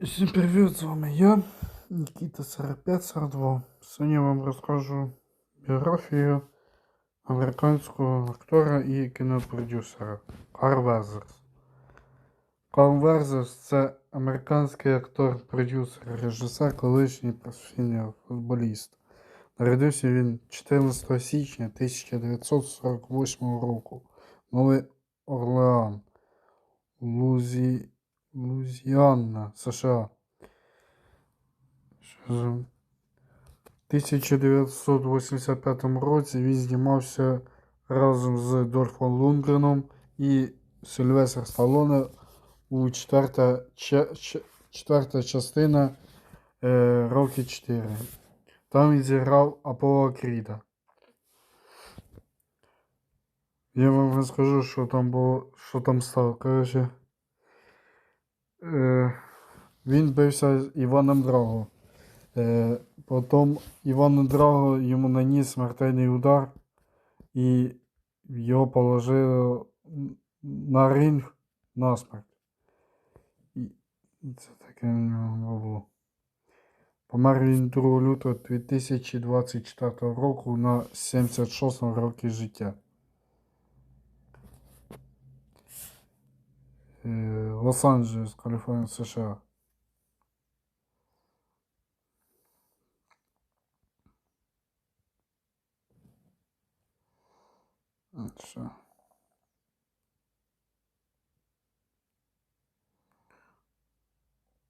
Всім привіт, з вами я, Нікіта 4542. Сьогодні вам розкажу біографію американського актора і кінопродюсера Карл Верзерс. Карл Верзерс це американський актор, продюсер, режисер, колишній професійний футболіст. Народився він 14 січня 1948 року. Новий Орлеан. Лузі... Лузіанна, США. Що за- В 1985 році він знімався разом з Дольфом Лундгреном і Сильвестр Сталоне у четверта, че- че- четверта частина е, Рокі 4. Там він зіграв Аполло Кріда. Я вам розкажу, що там було, що там стало. Коротше, він бився з Іваном Драго. Е, потім Іван Драго йому наніс смертельний удар і його положили на ринг насмерть. І це таке було. Помер він 2 лютого 2024 року на 76 році життя. Е, Лос-Анджелес, Каліфорнія, США. Що?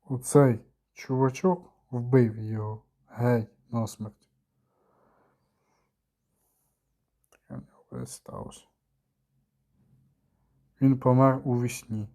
Оцей чувачок вбив його геть насмерть. Таке в нього сталося. Він помер у вісні.